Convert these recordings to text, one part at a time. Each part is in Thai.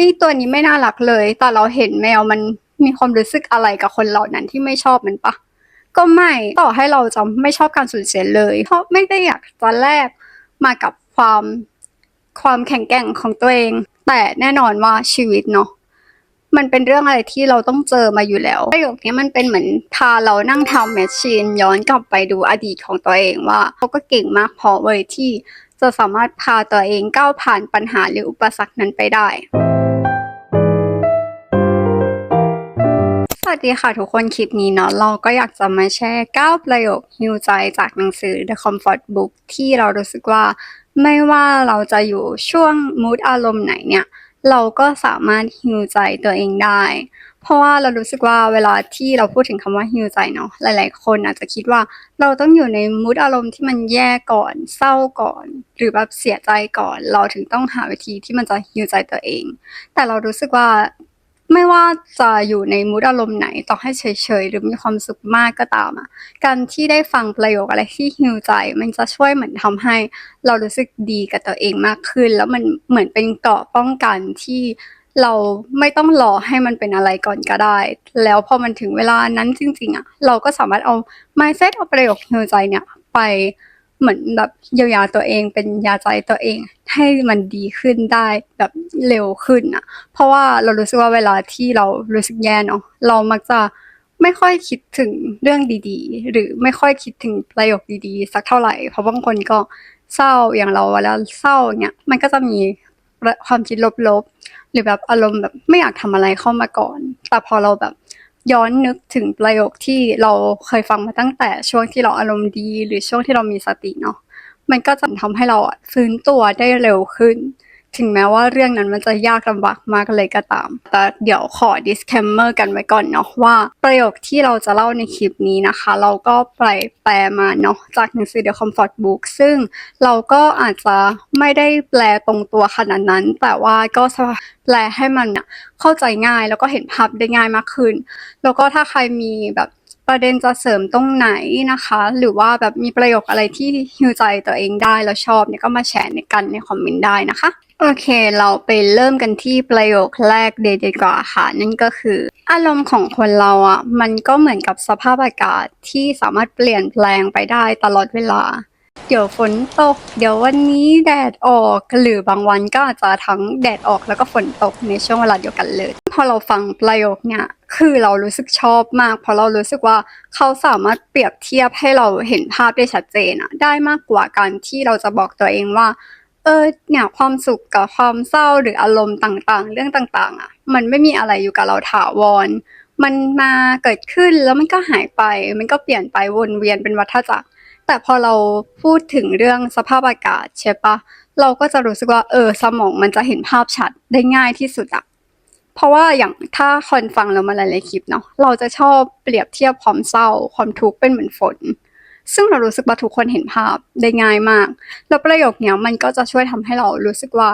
อ้ยตัวนี้ไม่น่ารักเลย แต่เราเห็นแมวมันมีความรู้สึกอะไรกับคนเหล่านั้นที่ไม่ชอบมันปะก็ไม่ต่อให้เราจะไม่ชอบการสูญเสียเลย เพราะไม่ได้อยากจะแลกมากับความความแข็งแกร่งของตัวเอง แต่แน่นอนว่าชีวิตเนาะมันเป็นเรื่องอะไรที่เราต้องเจอมาอยู่แล้วประโยคนี้มันเป็นเหมือนพาเรานั่งทำแมชชีนย้อนกลับไปดูอดีตของตัวเองว่าเขาก็เก่งมากพอเว้ยที่จะสามารถพาตัวเองก้าวผ่านปัญหาหรืออุปสรรคนั้นไปได้ วัสดีค่ะทุกคนคลิปนี้เนาะเราก็อยากจะมาแชร์9ประโยคฮิวใจจากหนังสือ The Comfort Book ที่เรารู้สึกว่า ไม่ว่าเราจะอยู่ช่วงมูดอารมณ์ไหนเนี่ย เราก็สามารถฮิวใจตัวเองได้ เพราะว่าเรารู้สึกว่าเวลาที่เราพูดถึงคำว่าฮิวใจเนาะหลาย ๆ คนอาจจะคิดว่าเราต้องอยู่ในมูดอารมณ์ที่มันแย่ก่อนเศร้าก่อน หรือแบบเสียใจก่อน เราถึงต้องหาวิธีที่มันจะฮิวใจตัวเอง แต่เรารู้สึกว่า ไม่ว่าจะอยู่ในมูดอารมณ์ไหนต่อให้เฉยๆ หรือมีความสุขมากก็ตามอะการที่ได้ฟังประโยคอะไรที่ฮิวใจ มันจะช่วยเหมือนทำให้ เรารู้สึกดีกับตัวเองมากขึ้น แล้วมันเหมือนเป็นเกราะป้องกันที่เราไม่ต้องรอให้มันเป็นอะไรก่อนก็ได้ แล้วพอมันถึงเวลานั้นจริง ๆอะเราก็สามารถเอา mindset เอาประโยคฮิวใจเนี่ยไป เหมือนแบบเยียวยาตัวเองเป็นยาใจตัวเอง ให้มันดีขึ้นได้แบบเร็วขึ้นอะเพราะว่าเรารู้สึกว่าเวลาที่เรารู้สึกแย่เนาะเรามักจะไม่ค่อยคิดถึงเรื่องดีๆ หรือไม่ค่อยคิดถึงประโยคดีๆ สักเท่าไหร่ เพราะบางคนก็เศร้าอย่างเราเวลาเศร้าเนี่ยมันก็จะมีความคิดลบๆ หรือแบบอารมณ์แบบไม่อยากทำอะไรเข้ามาก่อน แต่พอเราแบบ ย้อนนึกถึงประโยคที่เราเคยฟังมาตั้งแต่ช่วงที่เราอารมณ์ดี หรือช่วงที่เรามีสติเนาะมันก็จะทำให้เราฟื้นตัวได้เร็วขึ้น ถึงแม้ว่าเรื่องนั้นมันจะยากลำบากมากเลยก็ตาม แต่เดี๋ยวขอ disclaimer กันไว้ก่อนเนาะว่า ประโยคที่เราจะเล่าในคลิปนี้นะคะ เราก็ไปแปลมาเนาะจากหนังสือ The Comfort Book ซึ่งเราก็อาจจะไม่ได้แปลตรงตัวขนาดนั้น แต่ว่าก็จะแปลให้มันเข้าใจง่ายแล้วก็เห็นภาพได้ง่ายมากขึ้น แล้วก็ถ้าใครมีแบบ ประเด็นจะเสริมตรงไหนนะคะ หรือว่าแบบมีประโยคอะไรที่ฮิวใจตัวเองได้แล้วชอบเนี่ยก็มาแชร์ในกันในคอมเมนต์ได้นะคะ โอเค เราไปเริ่มกันที่ประโยคแรกเลยดีกว่าค่ะ นั่นก็คือ อารมณ์ของคนเราอะมันก็เหมือนกับสภาพอากาศที่สามารถเปลี่ยนแปลงไปได้ตลอดเวลา เดี๋ยวฝนตก เดี๋ยววันนี้แดดออกหรือบางวันก็อาจจะทั้งแดดออกแล้วก็ฝนตกในช่วงเวลาเดียวกันเลย พอเราฟังประโยคเนี่ยคือเรารู้สึกชอบมาก เพราะเรารู้สึกว่าเขาสามารถเปรียบเทียบให้เราเห็นภาพได้ชัดเจนอะได้มากกว่าการที่เราจะบอกตัวเองว่าเออเนี่ยความสุขกับความเศร้าหรืออารมณ์ต่างๆ เรื่องต่างๆ อะ มันไม่มีอะไรอยู่กับเราถาวร มันมาเกิดขึ้นแล้วมันก็หายไป มันก็เปลี่ยนไปวนเวียนเป็นวัฏจักร แต่พอเราพูดถึงเรื่องสภาพอากาศใช่ปะเราก็จะรู้สึกว่าเออสมองมันจะเห็นภาพชัดได้ง่ายที่สุดอะเพราะว่าอย่างถ้าคนฟังเรามาหลายๆคลิปเนาะเราจะชอบเปรียบเทียบความเศร้า ความทุกข์เป็นเหมือนฝน ซึ่งเรารู้สึกว่าทุกคนเห็นภาพได้ง่ายมาก แล้วประโยคเนี้ยมันก็จะช่วยทำให้เรารู้สึกว่า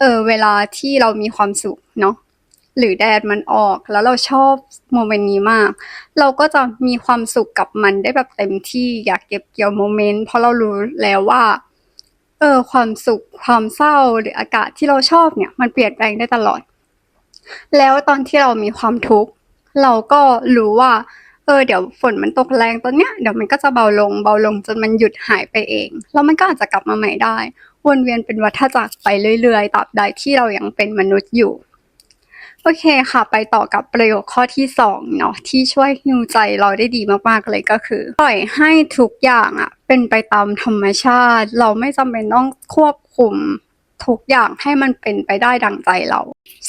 เออเวลาที่เรามีความสุขเนาะ หรือแดดมันออก แล้วเราชอบโมเมนต์นี้มาก เราก็จะมีความสุขกับมันได้แบบเต็มที่อยากเก็บเกี่ยวโมเมนต์เพราะเรารู้แล้วว่า เออ ความสุขความเศร้าหรืออากาศที่เราชอบเนี่ย มันเปลี่ยนแปลงได้ตลอด แล้วตอนที่เรามีความทุกข์เราก็รู้ว่า เออ เดี๋ยวฝนมันตกแรงตอนเนี้ยเดี๋ยวมันก็จะเบาลงเบาลงจนมันหยุดหายไปเองแล้วมันก็อาจจะกลับมาใหม่ได้วนเวียนเป็นวัฏจักรไปเรื่อยๆตราบใดที่เรายังเป็นมนุษย์อยู่ โอเคค่ะ ไปต่อกับประโยคข้อที่สองเนาะที่ช่วยฮิวใจเราได้ดีมากๆเลยก็คือ ปล่อยให้ทุกอย่างอะเป็นไปตามธรรมชาติ เราไม่จำเป็นต้องควบคุมทุกอย่างให้มันเป็นไปได้ดังใจเรา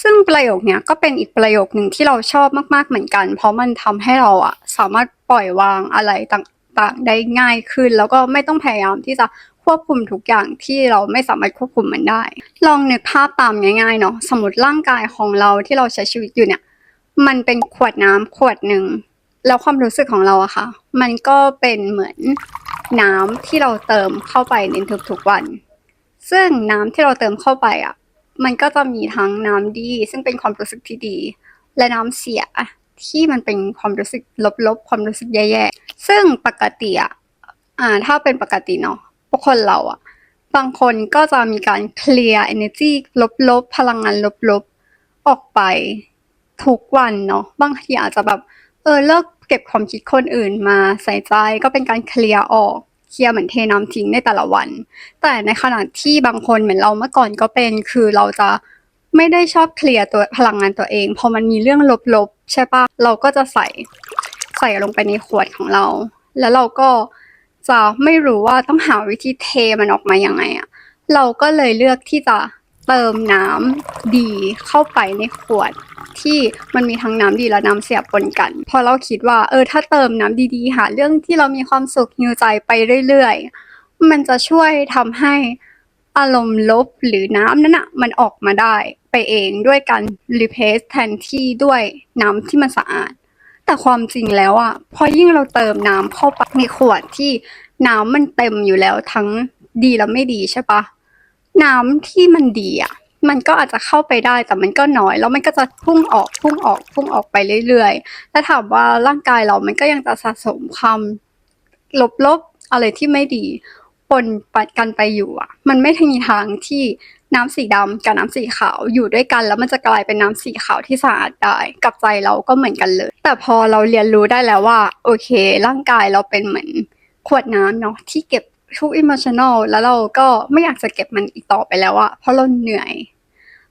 ซึ่งประโยคเนี้ยก็เป็นอีกประโยคหนึ่งที่เราชอบมากๆเหมือนกัน เพราะมันทำให้เราอะสามารถปล่อยวางอะไรต่างๆได้ง่ายขึ้น แล้วก็ไม่ต้องพยายามที่จะ ควบคุมทุกอย่างที่เราไม่สามารถควบคุมมันได้ ลองนึกภาพตามง่ายๆเนาะสมมติร่างกายของเราที่เราใช้ชีวิตอยู่เนี่ย มันเป็นขวดน้ำขวดหนึ่งแล้วความรู้สึกของเราอะค่ะ มันก็เป็นเหมือนน้ำที่เราเติมเข้าไปในทุกๆวัน ซึ่งน้ำที่เราเติมเข้าไปอะมันก็จะมีทั้งน้ำดี ซึ่งเป็นความรู้สึกที่ดี และน้ำเสียที่มันเป็นความรู้สึกลบๆ ความรู้สึกแย่ๆ ซึ่งปกติอะอ่าถ้าเป็นปกติเนาะ พวกคนเราอะบางคนก็จะมีการเคลียร์ energy ลบๆ พลังงานลบๆ ออกไปทุกวันเนาะบางทีอาจจะแบบ เออเลิกเก็บความคิดคนอื่นมาใส่ใจก็เป็นการเคลียร์ออกเคลียร์เหมือนเทน้ำทิ้งในแต่ละวัน แต่ในขณะที่บางคนเหมือนเราเมื่อก่อนก็เป็น คือเราจะไม่ได้ชอบเคลียร์ตัวพลังงานตัวเอง พอมันมีเรื่องลบๆ ใช่ปะเราก็จะใส่ใส่ลงไปในขวดของเรา แล้วเราก็ จะไม่รู้ว่าต้องหาวิธีเทมันออกมายังไงอะเราก็เลยเลือกที่จะเติมน้ำดีเข้าไปในขวด ที่มันมีทั้งน้ำดีและน้ำเสียปนกัน พอเราคิดว่าเออถ้าเติมน้ำดีๆหาเรื่องที่เรามีความสุขฮิวใจไปเรื่อยๆ มันจะช่วยทำให้อารมณ์ลบหรือน้ำนั้นอะมันออกมาได้ไปเองด้วยการรีเพสแทนที่ด้วยน้ำที่มันสะอาด แต่ความจริงแล้วอะพอยิ่งเราเติมน้ำเข้าไปในขวดที่น้ำมันเต็มอยู่แล้วทั้งดีและไม่ดีใช่ปะน้ำที่มันดีอะมันก็อาจจะเข้าไปได้แต่มันก็น้อย แล้วมันก็จะพุ่งออกพุ่งออกพุ่งออกไปเรื่อยๆ แล้วถามว่าร่างกายเรามันก็ยังจะสะสมความลบๆอะไรที่ไม่ดีปนปัดกันไปอยู่อะ มันไม่มีทางที่ น้ำสีดำกับน้ำสีขาวอยู่ด้วยกัน แล้วมันจะกลายเป็นน้ำสีขาวที่สะอาดได้ กับใจเราก็เหมือนกันเลย แต่พอเราเรียนรู้ได้แล้วว่า โอเค ร่างกายเราเป็นเหมือนขวดน้ำเนาะที่เก็บทุกอิมมชัน a ลแล้วเราก็ไม่อยากจะเก็บมันอีกต่อไปแล้วอะเพราะเราเหนื่อย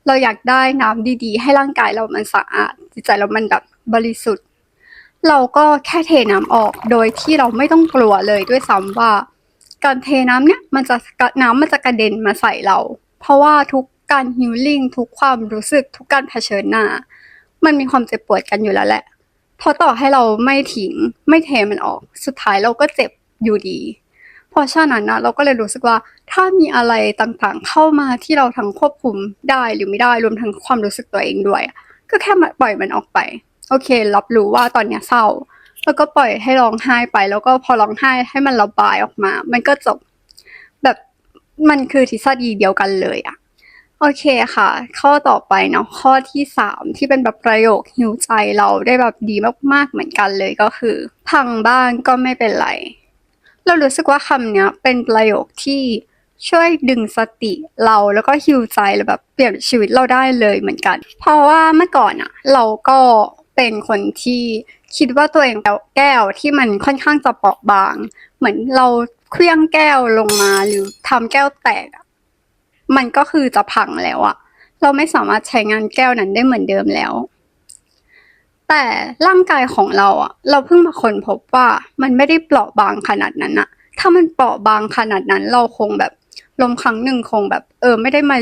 เราอยากได้น้ำดีๆ ให้ร่างกายเรามันสะอาดจิตใจเรามันแบบบริสุทธิ์ เราก็แค่เทน้ำออกโดยที่เราไม่ต้องกลัวเลยด้วยซ้ำว่า การเทน้ำเนี่ยมันจะน้ำมันจะกระเด็นมาใส่เรา เพราะว่าทุกการฮิลลิ่งทุกความรู้สึกทุกการเผชิญหน้า มันมีความเจ็บปวดกันอยู่แล้วแหละ เพราะต่อให้เราไม่ทิ้งไม่เทมันออก สุดท้ายเราก็เจ็บอยู่ดี เพราะฉะนั้นนะเราก็เลยรู้สึกว่าถ้ามีอะไรต่างๆ เข้ามาที่เราทั้งควบคุมได้หรือไม่ได้รวมทั้งความรู้สึกตัวเองด้วย ก็แค่ปล่อยมันออกไป โอเค รับรู้ว่าตอนเนี้ยเศร้า แล้วก็ปล่อยให้ร้องไห้ไป แล้วก็พอร้องไห้ให้มันระบายออกมา มันก็จบแบบ มันคือทฤษฎีเดียวกันเลยอะโอเคค่ะ ข้อต่อไปเนาะข้อที่สามที่เป็นแบบประโยคหิวใจเราได้แบบดีมากๆเหมือนกันเลยก็คือ พังบ้านก็ไม่เป็นไร เรารู้สึกว่าคำเนี้ยเป็นประโยคที่ช่วยดึงสติเราแล้วก็ฮิวใจแล้วแบบเปลี่ยนชีวิตเราได้เลยเหมือนกัน เพราะว่าเมื่อก่อนอะเราก็เป็นคนที่ คิดว่าตัวเองแก้วที่มันค่อนข้างจะเปราะบาง เหมือนเราเคลื่องแก้วลงมาหรือทำแก้วแตก มันก็คือจะพังแล้วอะเราไม่สามารถใช้งานแก้วนั้นได้เหมือนเดิมแล้ว แต่ร่างกายของเราอะเราเพิ่งมาค้นพบว่ามันไม่ได้เปราะบางขนาดนั้นอะถ้ามันเปราะบางขนาดนั้นเราคงแบบลมครั้งหนึ่งคงแบบ เออ ไม่ได้มา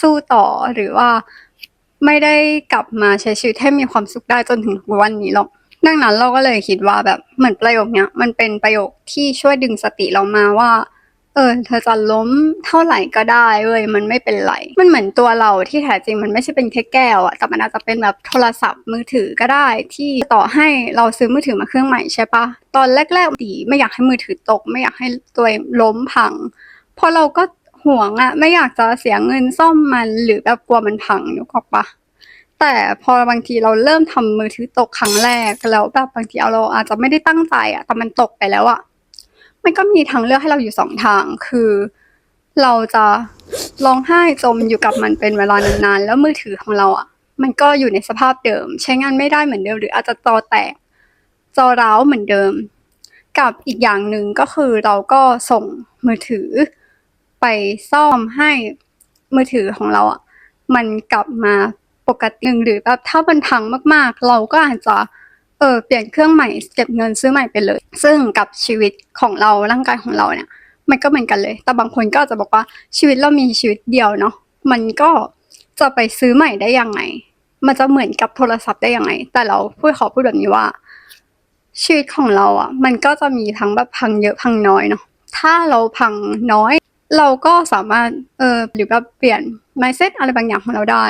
สู้ต่อหรือว่าไม่ได้กลับมาใช้ชีวิตให้มีความสุขได้จนถึงวันนี้หรอก ดังนั้นเราก็เลยคิดว่าแบบเหมือนประโยคเนี้ย มันเป็นประโยคที่ช่วยดึงสติเรามาว่า เออ เธอจะล้มเท่าไหร่ก็ได้เว้ยมันไม่เป็นไร มันเหมือนตัวเราที่แท้จริงมันไม่ใช่เป็นแค่แก้วอะแต่มันอาจจะเป็นแบบโทรศัพท์มือถือก็ได้ ที่ต่อให้เราซื้อมือถือมาเครื่องใหม่ใช่ปะตอนแรกๆดีไม่อยากให้มือถือตก ไม่อยากให้ตัวเองล้มพังเพราะเราก็ห่วงอะไม่อยากจะเสียเงินซ่อมมันหรือแบบกลัวมันพังนึกออกปะ แต่พอบางทีเราเริ่มทำมือถือตกครั้งแรกแล้วแบบบางทีเราอาจจะไม่ได้ตั้งใจอะแต่มันตกไปแล้วอะมันก็มีทางเลือกให้เราอยู่สองทาง คือ เราจะร้องไห้จมอยู่กับมันเป็นเวลานานๆแล้วมือถือของเราอะมันก็อยู่ในสภาพเดิม ใช้งานไม่ได้เหมือนเดิม หรืออาจจะจอแตก จอร้าวเหมือนเดิม กับอีกอย่างหนึ่งก็คือเราก็ส่งมือถือ ไปซ่อมให้มือถือของเราอะมันกลับมา ปกติหรือแบบถ้ามันพังมากๆ เราก็อาจจะเออเปลี่ยนเครื่องใหม่เก็บเงินซื้อใหม่ไปเลย ซึ่งกับชีวิตของเราร่างกายของเราเนี่ยมันก็เหมือนกันเลย แต่บางคนก็จะบอกว่าชีวิตเรามีชีวิตเดียวเนาะมันก็จะไปซื้อใหม่ได้ยังไง มันจะเหมือนกับโทรศัพท์ได้ยังไง แต่เราพูดขอพูดแบบนี้ว่า ชีวิตของเราอะ มันก็จะมีทั้งแบบพังเยอะพังน้อยเนาะถ้าเราพังน้อย เราก็สามารถเออหรือแบบเปลี่ยน mindset อะไรบางอย่างของเราได้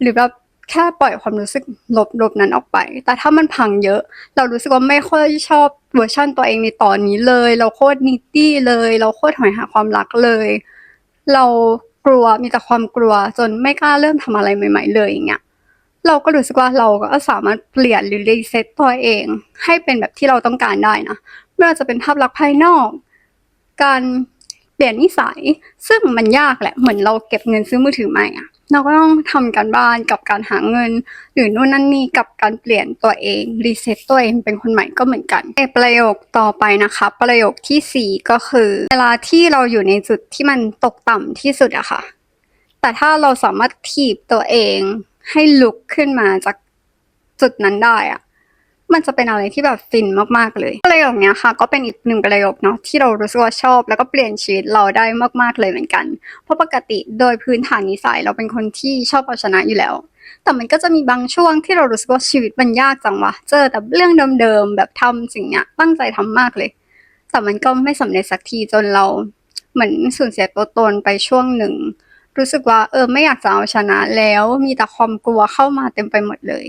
หรือแบบแค่ปล่อยความรู้สึกลบๆนั้นออกไป แต่ถ้ามันพังเยอะ เรารู้สึกว่าไม่ค่อยชอบเวอร์ชันตัวเองในตอนนี้เลย เราโคตรนิตี้เลย เราโคตรหอยหาความรักเลย เรากลัวมีแต่ความกลัวจนไม่กล้าเริ่มทำอะไรใหม่ ๆ เลยอย่างเงี้ย เราก็รู้สึกว่าเราก็สามารถเปลี่ยนหรือรีเซ็ตตัวเอง ให้เป็นแบบที่เราต้องการได้นะ ไม่ว่าจะเป็นภาพลักษณ์ภายนอก การเปลี่ยนนิสัย ซึ่งมันยากแหละ เหมือนเราเก็บเงินซื้อมือถือใหม่อะ เราก็ต้องทำการบ้านกับการหาเงิน หรือนู่นนั่นนี่กับการเปลี่ยนตัวเองรีเซ็ตตัวเองเป็นคนใหม่ก็เหมือนกันในประโยคต่อไปนะคะ ประโยคที่สี่ก็คือ เวลาที่เราอยู่ในจุดที่มันตกต่ำที่สุดอะค่ะ แต่ถ้าเราสามารถถีบตัวเองให้ลุกขึ้นมาจากจุดนั้นได้อะ มันจะเป็นอะไรที่แบบฟินมากๆเลยประโยคเนี้ยค่ะ ก็เป็นอีกหนึ่งประโยคเนาะที่เรารู้สึกว่าชอบ แล้วก็เปลี่ยนชีวิตเราได้มากๆเลยเหมือนกัน เพราะปกติโดยพื้นฐานนิสัยเราเป็นคนที่ชอบเอาชนะอยู่แล้ว แต่มันก็จะมีบางช่วงที่เรารู้สึกว่าชีวิตมันยากจังวะเจอแต่เรื่องเดิมๆแบบทำสิ่งเนี้ยตั้งใจทำมากเลย แต่มันก็ไม่สำเร็จสักทีจนเราเหมือนสูญเสียตัวตนไปช่วงหนึ่งรู้สึกว่าเออไม่อยากจะเอาชนะแล้วมีแต่ความกลัวเข้ามาเต็มไปหมดเลย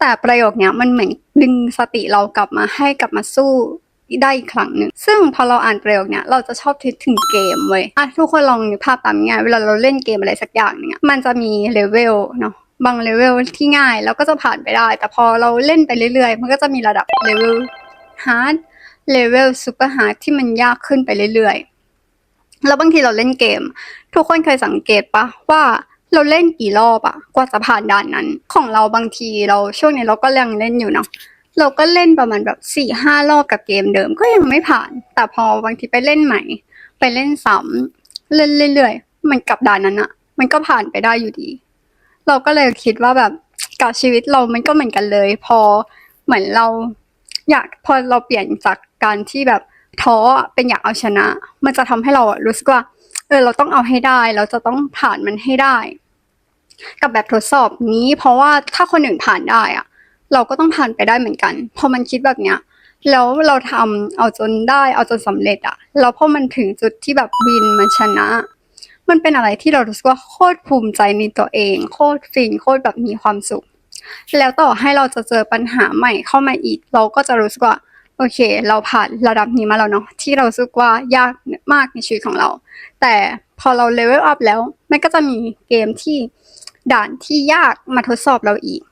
แต่ประโยคเนี้ยมันเหมือนดึงสติเรากลับมาให้กลับมาสู้ได้อีกครั้งหนึ่ง ซึ่งพอเราอ่านประโยคเนี้ยเราจะชอบคิดถึงเกมเว้ยอะทุกคนลองนึกภาพตามง่ายเวลาเราเล่นเกมอะไรสักอย่างหนึงอะมันจะมีเลเวลเนาะบางเลเวลที่ง่ายแล้วก็จะผ่านไปได้ แต่พอเราเล่นไปเรื่อยๆ มันก็จะมีระดับเลเวลฮาร์ดเลเวลซูเปอร์ฮาร์ดที่มันยากขึ้นไปเรื่อยๆ แล้วบางทีเราเล่นเกม ทุกคนเคยสังเกตปะว่า เราเล่นกี่รอบอะกว่าจะผ่านด่านนั้น ของเราบางทีเราช่วงนี้เราก็ยังเล่นอยู่เนาะเราก็เล่นประมาณแบบสี่ห้ารอบกับเกมเดิมก็ยังไม่ผ่าน แต่พอบางทีไปเล่นใหม่ ไปเล่นซ้ำเล่นเรื่อยๆมันกับด่านนั้นอะมันก็ผ่านไปได้อยู่ดี เราก็เลยคิดว่าแบบกับชีวิตเรามันก็เหมือนกันเลย พอเหมือนเราอยากพอเราเปลี่ยนจากการที่แบบท้อเป็นอยากเอาชนะ มันจะทำให้เรารู้สึกว่า เออเราต้องเอาให้ได้ เราจะต้องผ่านมันให้ได้ กับแบบทดสอบนี้ เพราะว่าถ้าคนอื่นผ่านได้อะเราก็ต้องผ่านไปได้เหมือนกัน พอมันคิดแบบเนี้ยแล้วเราทำเอาจนได้เอาจนสำเร็จอะแล้วพอมันถึงจุดที่แบบวินมันชนะ มันเป็นอะไรที่เรารู้สึกว่าโคตรภูมิใจในตัวเอง โคตรฟินโคตรแบบมีความสุข แล้วต่อให้เราจะเจอปัญหาใหม่เข้ามาอีก เราก็จะรู้สึกว่า โอเค เราผ่านระดับนี้มาแล้วเนาะที่เราสึกว่ายากมากในชีวิตของเรา แต่พอเราเลเวลอัพแล้วมันก็จะมีเกมที่ด่านที่ยากมาทดสอบเราอีก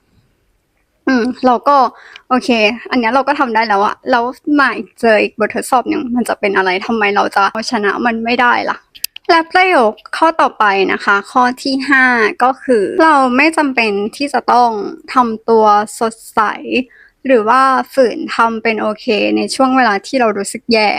อืม เราก็โอเค อันนี้เราก็ทำได้แล้วอะแล้วมาอีกเจออีกบททดสอบหนึ่งมันจะเป็นอะไรทำไมเราจะเอาชนะมันไม่ได้ล่ะ และประโยคข้อต่อไปนะคะ ข้อที่ห้าก็คือ เราไม่จำเป็นที่จะต้องทำตัวสดใส หรือว่าฝืนทำเป็นโอเค ในช่วงเวลาที่เรารู้สึกแย่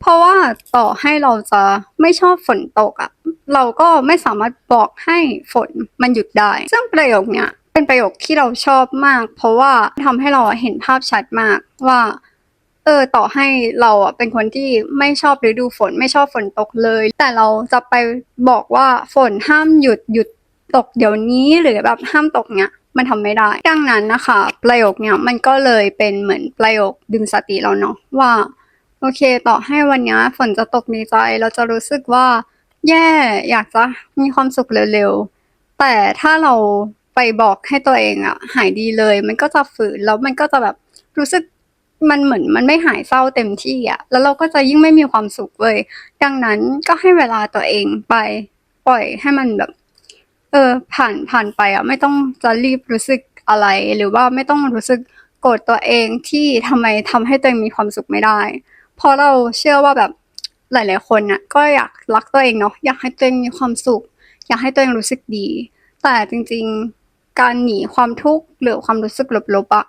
เพราะว่าต่อให้เราจะไม่ชอบฝนตกอะเราก็ไม่สามารถบอกให้ฝนมันหยุดได้ ซึ่งประโยคเนี้ยเป็นประโยคที่เราชอบมาก เพราะว่าทำให้เราเห็นภาพชัดมากว่าเออต่อให้เราอะเป็นคนที่ไม่ชอบฤดูฝนไม่ชอบฝนตกเลย แต่เราจะไปบอกว่าฝนห้ามหยุดหยุดตกเดี๋ยวนี้หรือแบบห้ามตกเนี้ย มันทำไม่ได้ ดังนั้นนะคะ ประโยคเนี้ยมันก็เลยเป็นเหมือนประโยคดึงสติเราเนาะว่า โอเค ต่อให้วันนี้ฝนจะตกในใจ เราจะรู้สึกว่า แย่อยากจะมีความสุขเร็วๆ แต่ถ้าเราไปบอกให้ตัวเองอะหายดีเลย มันก็จะฝืนแล้วมันก็จะแบบรู้สึกมันเหมือนมันไม่หายเศร้าเต็มที่อะแล้วเราก็จะยิ่งไม่มีความสุขเว้ยดังนั้นก็ให้เวลาตัวเองไปปล่อยให้มันแบบ เออ ผ่านผ่านไปอะ ไม่ต้องจะรีบรู้สึกอะไร หรือว่าไม่ต้องรู้สึกโกรธตัวเองที่ทำไมทำให้ตัวเองมีความสุขไม่ได้ เพราะเราเชื่อว่าแบบหลาย ๆ คนน่ะก็อยากรักตัวเองเนาะอยากให้ตัวเองมีความสุข อยากให้ตัวเองรู้สึกดี แต่จริง ๆ การหนีความทุกข์หรือความรู้สึกลบๆอะ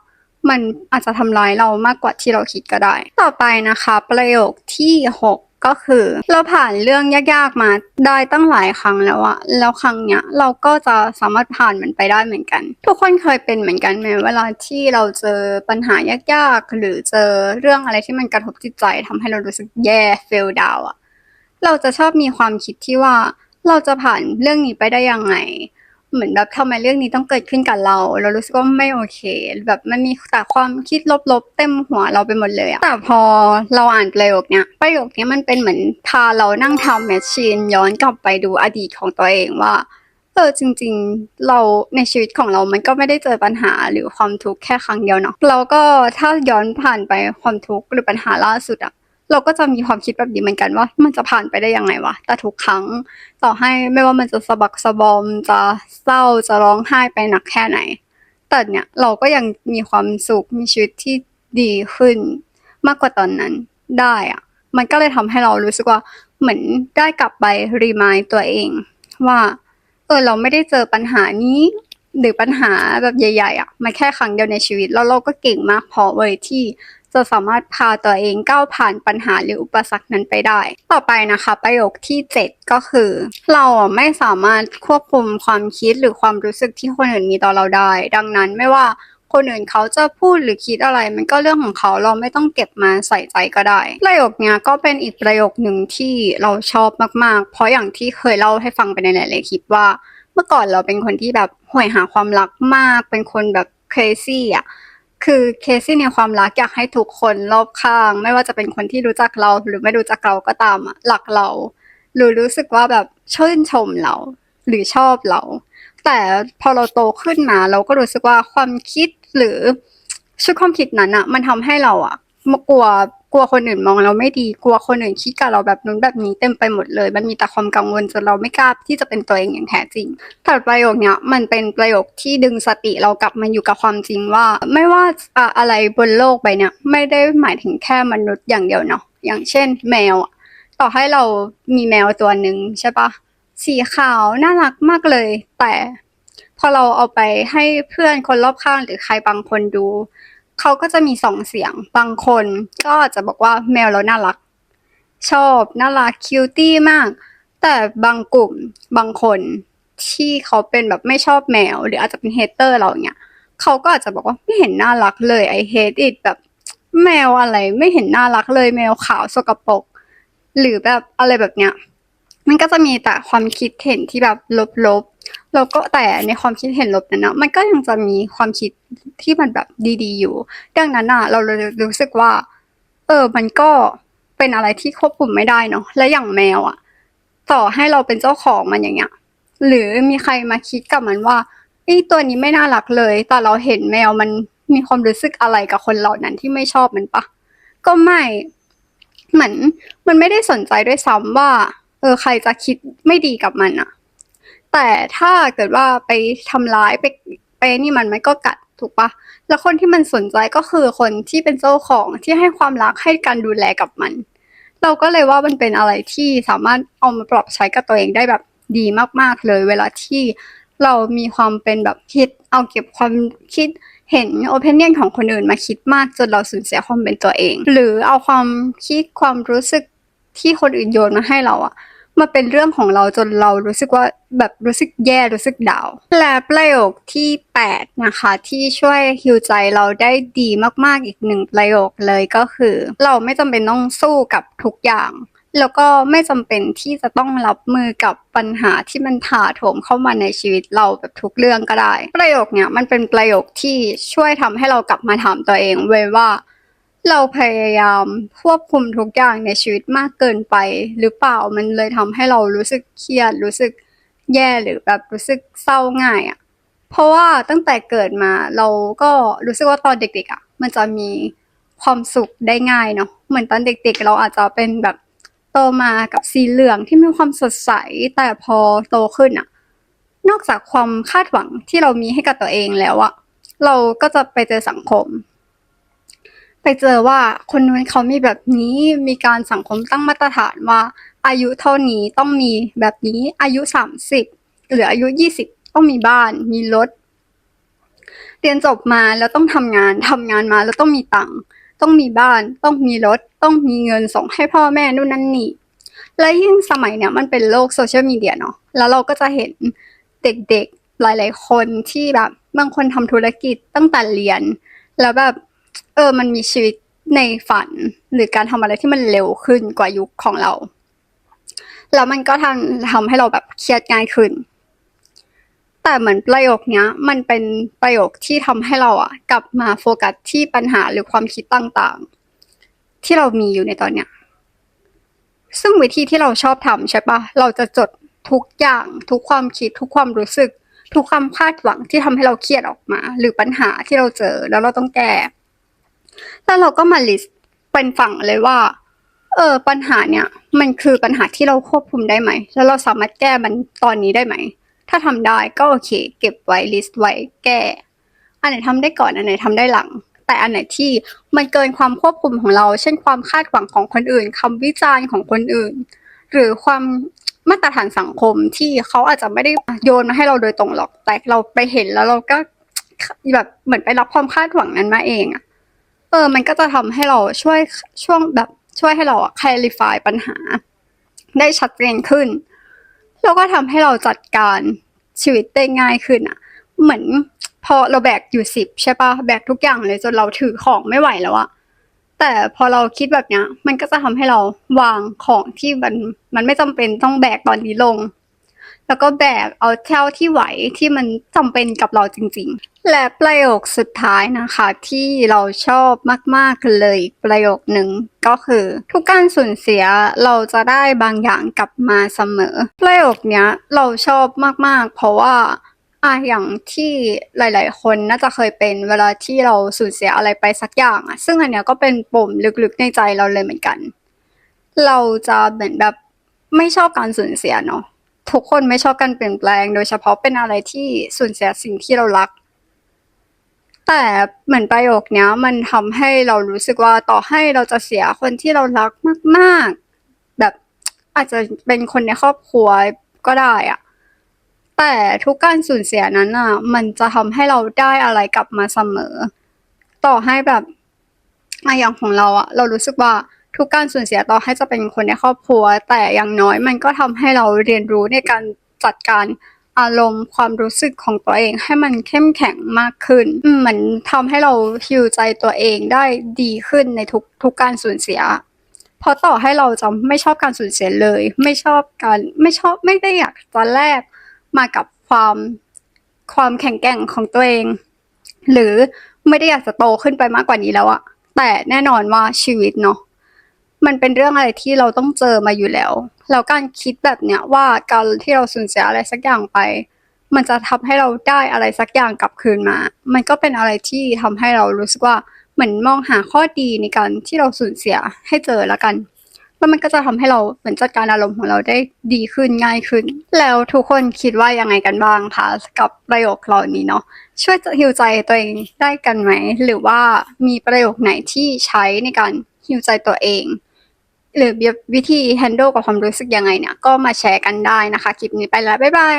มันอาจจะทำร้ายเรามากกว่าที่เราคิดก็ได้ ต่อไปนะคะ ประโยคที่ห ก็คือ เราผ่านเรื่องยากๆมาได้ตั้งหลายครั้งแล้วอะแล้วครั้งเนี้ยเราก็จะสามารถผ่านมันไปได้เหมือนกัน ทุกคนเคยเป็นเหมือนกันไหมเวลาที่เราเจอปัญหายากๆ หรือเจอเรื่องอะไรที่มันกระทบจิตใจทำให้เรารู้สึกแย่เฟลดาวอะเราจะชอบมีความคิดที่ว่าเราจะผ่านเรื่องนี้ไปได้ยังไง เหมือนแบบทำไมเรื่องนี้ต้องเกิดขึ้นกับเรา เรารู้สึกว่าไม่โอเค แบบมันมีแต่ความคิดลบๆเต็มหัวเราไปหมดเลยอะแต่พอเราอ่านประโยคเนี้ยประโยคเนี้ยมันเป็นเหมือนพาเรานั่งทำแมชชีนย้อนกลับไปดูอดีตของตัวเองว่าเออจริงๆเราในชีวิตของเรามันก็ไม่ได้เจอปัญหาหรือความทุกข์แค่ครั้งเดียวเนาะเราก็ถ้าย้อนผ่านไปความทุกข์หรือปัญหาล่าสุดอะ เราก็จะมีความคิดแบบนี้เหมือนกันว่า มันจะผ่านไปได้ยังไงวะแต่ทุกครั้ง ต่อให้ไม่ว่ามันจะสะบักสะบอมจะเศร้าจะร้องไห้ไปหนักแค่ไหน แต่เนี่ยเราก็ยังมีความสุขมีชีวิตที่ดีขึ้น มากกว่าตอนนั้นได้อะมันก็เลยทำให้เรารู้สึกว่าเหมือนได้กลับไปรีมายตัวเอง ว่าเออเราไม่ได้เจอปัญหานี้หรือปัญหาแบบใหญ่ ๆอะมาแค่ครั้งเดียวในชีวิตแล้วเราก็เก่งมากพอเว้ยที่ จะสามารถพาตัวเองก้าวผ่านปัญหาหรืออุปสรรคนั้นไปได้ ต่อไปนะคะ ประโยคที่ 7 ก็คือ เราไม่สามารถควบคุมความคิดหรือความรู้สึกที่คนอื่นมีต่อเราได้ ดังนั้นไม่ว่าคนอื่นเขาจะพูดหรือคิดอะไร มันก็เรื่องของเขาเราไม่ต้องเก็บมาใส่ใจก็ได้ ประโยคเนี้ยก็เป็นอีกประโยคหนึ่งที่เราชอบมากๆ เพราะอย่างที่เคยเล่าให้ฟังไปในหลายๆคลิปว่า เมื่อก่อนเราเป็นคนที่แบบห่วยหาความรักมาก เป็นคนแบบ crazy อะ คือเคซี่ในความรักอยากให้ทุกคนรอบข้าง ไม่ว่าจะเป็นคนที่รู้จักเราหรือไม่รู้จักเราก็ตามอะหลักเราหรือรู้สึกว่าแบบชื่นชมเรา หรือชอบเรา แต่พอเราโตขึ้นมาเราก็รู้สึกว่าความคิดหรือชุดความคิดนั้นอะมันทำให้เราอะ กลัวกลัวคนอื่นมองเราไม่ดีกลัวคนอื่นคิดกับเราแบบนู้นแบบนี้เต็มไปหมดเลย มันมีแต่ความกังวลจนเราไม่กล้าที่จะเป็นตัวเองอย่างแท้จริงแต่ประโยคเนี้ยมันเป็นประโยคที่ดึงสติเรากลับมาอยู่กับความจริงว่า ไม่ว่าอะไรบนโลกใบเนี้ยไม่ได้หมายถึงแค่มนุษย์อย่างเดียวเนาะอย่างเช่น แมวต่อให้เรามีแมวตัวหนึ่งใช่ปะสีขาวน่ารักมากเลย แต่พอเราเอาไปให้เพื่อนคนรอบข้างหรือใครบางคนดู เขาก็จะมีสองเสียง บางคนก็อาจจะบอกว่าแมวเราน่ารัก ชอบน่ารักคิวตี้มาก แต่บางกลุ่มบางคนที่เขาเป็นแบบไม่ชอบแมว หรืออาจจะเป็นเฮเตอร์เราเนี่ยเขาก็อาจจะบอกว่าไม่เห็นน่ารักเลยไอเฮดอิดแบบแมวอะไรไม่เห็นน่ารักเลยแมวขาวสกปรกหรือแบบอะไรแบบเนี้ยมันก็จะมีแต่ความคิดเห็นที่แบบลบๆ แล้วก็แต่ในความคิดเห็นลบนั้นนะมันก็ยังจะมีความคิดที่มันแบบดี ๆ อยู่ ดังนั้นอะ เราเลยรู้สึกว่า เออ มันก็เป็นอะไรที่ควบคุมไม่ได้เนาะและอย่างแมวอะ ต่อให้เราเป็นเจ้าของมันอย่างเงี้ย หรือมีใครมาคิดกับมันว่าไอ้ตัวนี้ไม่น่ารักเลย แต่เราเห็นแมวมันมีความรู้สึกอะไรกับคนเหล่านั้นที่ไม่ชอบมันปะก็ไม่เหมือนมันไม่ได้สนใจด้วยซ้ำว่า เออ ใครจะคิดไม่ดีกับมันอะ แต่ถ้าเกิดว่าไปทำร้ายไปไปนี่มันมันก็กัดถูกปะแล้วคนที่มันสนใจก็คือคนที่เป็นเจ้าของที่ให้ความรักให้การดูแลกับมัน เราก็เลยว่ามันเป็นอะไรที่สามารถเอามาปรับใช้กับตัวเองได้แบบดีมากๆเลย เวลาที่เรามีความเป็นแบบคิด เอาเก็บความคิดเห็นโอเพนเนียนของคนอื่นมาคิดมากจนเราสูญเสียความเป็นตัวเอง หรือเอาความคิดความรู้สึกที่คนอื่นโยนมาให้เราอะ มาเป็นเรื่องของเราจนเรารู้สึกว่าแบบรู้สึกแย่รู้สึกดาวและประโยคที่ 8 นะคะ ที่ช่วยฮิวใจเราได้ดีมากๆอีกหนึ่งประโยคเลยก็คือ เราไม่จำเป็นต้องสู้กับทุกอย่างแล้วก็ไม่จำเป็นที่จะต้องรับมือกับปัญหาที่มันถาโถมเข้ามาในชีวิตเราแบบทุกเรื่องก็ได้ ประโยคเนี้ยมันเป็นประโยคที่ช่วยทำให้เรากลับมาถามตัวเองเว้ยว่า เราพยายามควบคุมทุกอย่างในชีวิตมากเกินไป หรือเปล่ามันเลยทำให้เรารู้สึกเครียด รู้สึกแย่หรือแบบรู้สึกเศร้าง่ายอะ่ะ เพราะว่าตั้งแต่เกิดมาเราก็รู้สึกว่าตอนเด็กๆอะ่ะ มันจะมีความสุขได้ง่ายเนาะเหมือนตอนเด็กๆ เราอาจจะเป็นแบบโตมากับสีเหลืองที่มีความสดใส แต่พอโตขึ้นอะ่ะ นอกจากความคาดหวังที่เรามีให้กับตัวเองแล้วอะเราก็จะไปเจอสังคม ไปเจอว่าคนนู้นเขามีแบบนี้มีการสังคมตั้งมาตรฐานว่า อายุเท่านี้ต้องมีแบบนี้อายุสามสิบหรืออายุยี่สิบต้องมีบ้าน มีรถเรียนจบมาแล้วต้องทำงานทำงานมาแล้วต้องมีตังค์ต้องมีบ้าน ต้องมีรถ ต้องมีเงินส่งให้พ่อแม่นู่นนั่นนี่และยิ่งสมัยเนี้ยมันเป็นโลกโซเชียลมีเดียเนาะแล้วเราก็จะเห็นเด็กๆหลาย ๆ คนที่แบบบางคนทำธุรกิจตั้งแต่เรียน แล้วแบบ เออ มันมีชีวิตในฝันหรือการทำอะไรที่มันเร็วขึ้นกว่ายุคของเรา แล้วมันก็ทำทำให้เราแบบเครียดง่ายขึ้น แต่เหมือนประโยคเนี้ย มันเป็นประโยคที่ทำให้เราอะกลับมาโฟกัสที่ปัญหาหรือความคิดต่างๆ ที่เรามีอยู่ในตอนเนี้ย ซึ่งวิธีที่เราชอบทำใช่ปะเราจะจดทุกอย่างทุกความคิดทุกความรู้สึก ทุกความคาดหวังที่ทำให้เราเครียดออกมา หรือปัญหาที่เราเจอแล้วเราต้องแก้ แล้วเราก็มาลิสต์เป็นฝั่งเลยว่า เออ ปัญหาเนี่ย มันคือปัญหาที่เราควบคุมได้ไหม แล้วเราสามารถแก้มันตอนนี้ได้ไหม ถ้าทำได้ก็โอเค เก็บไว้ลิสต์ไว้แก้ อันไหนทำได้ก่อน อันไหนทำได้หลัง แต่อันไหนที่มันเกินความควบคุมของเรา เช่นความคาดหวังของคนอื่นคำวิจารณ์ของคนอื่น หรือความมาตรฐานสังคมที่เขาอาจจะไม่ได้โยนมาให้เราโดยตรงหรอก แต่เราไปเห็นแล้วเราก็แบบเหมือนไปรับความคาดหวังนั้นมาเองอะ เออ มันก็จะทำให้เราช่วยช่วงแบบช่วยให้เราอะ clarify ปัญหา ได้ชัดเจนขึ้น แล้วก็ทำให้เราจัดการชีวิตได้ง่ายขึ้นอะเหมือนพอเราแบกอยู่สิบใช่ปะแบกทุกอย่างเลยจนเราถือของไม่ไหวแล้วอะแต่พอเราคิดแบบเนี้ย มันก็จะทำให้เราวางของที่มันมันไม่จำเป็นต้องแบกตอนนี้ลง แล้วก็แบกเอาเท่าที่ไหวที่มันจำเป็นกับเราจริงๆ และประโยคสุดท้ายนะคะ ที่เราชอบมากๆเลยประโยคหนึ่งก็คือ ทุกการสูญเสียเราจะได้บางอย่างกลับมาเสมอ ประโยคเนี้ยเราชอบมากๆ เพราะว่าอะอย่างที่หลาย ๆ คนน่าจะเคยเป็นเวลาที่เราสูญเสียอะไรไปสักอย่างอะซึ่งอันเนี้ยก็เป็นปมลึกๆในใจเราเลยเหมือนกัน เราจะเหมือนแบบไม่ชอบการสูญเสียเนาะ ทุกคนไม่ชอบการเปลี่ยนแปลง โดยเฉพาะเป็นอะไรที่สูญเสียสิ่งที่เรารัก แต่เหมือนประโยคเนี้ยมันทำให้เรารู้สึกว่าต่อให้เราจะเสียคนที่เรารักมากๆ แบบอาจจะเป็นคนในครอบครัวก็ได้อะแต่ทุกการสูญเสียนั้นอะ มันจะทำให้เราได้อะไรกลับมาเสมอ ต่อให้แบบอะอย่างของเราอะเรารู้สึกว่า ทุกการสูญเสียต่อให้จะเป็นคนในครอบครัว แต่อย่างน้อยมันก็ทำให้เราเรียนรู้ในการจัดการอารมณ์ความรู้สึกของตัวเองให้มันเข้มแข็งมากขึ้นเหมือนทำให้เราฮิวใจตัวเองได้ดีขึ้นในทุกทุกการสูญเสีย เพราะต่อให้เราจะไม่ชอบการสูญเสียเลย ไม่ชอบการไม่ชอบไม่ได้อยากจะแลกมากับความความแข็งแกร่งของตัวเอง หรือไม่ได้อยากจะโตขึ้นไปมากกว่านี้แล้วอะแต่แน่นอนว่าชีวิตเนาะ มันเป็นเรื่องอะไรที่เราต้องเจอมาอยู่แล้ว แล้วการคิดแบบเนี้ยว่าการที่เราสูญเสียอะไรสักอย่างไป มันจะทำให้เราได้อะไรสักอย่างกลับคืนมา มันก็เป็นอะไรที่ทำให้เรารู้สึกว่าเหมือนมองหาข้อดีในการที่เราสูญเสียให้เจอแล้วกันแล้วมันก็จะทำให้เราเหมือนจัดการอารมณ์ของเราได้ดีขึ้นง่ายขึ้น แล้วทุกคนคิดว่ายังไงกันบ้างคะกับประโยคเหล่านี้เนาะช่วยจะฮิวใจตัวเองได้กันไหม หรือว่ามีประโยคไหนที่ใช้ในการฮิวใจตัวเอง หรือวิธี handle กับความรู้สึกยังไงเนี่ย ก็มาแชร์กันได้นะคะ คลิปนี้ไปแล้ว บ๊ายบาย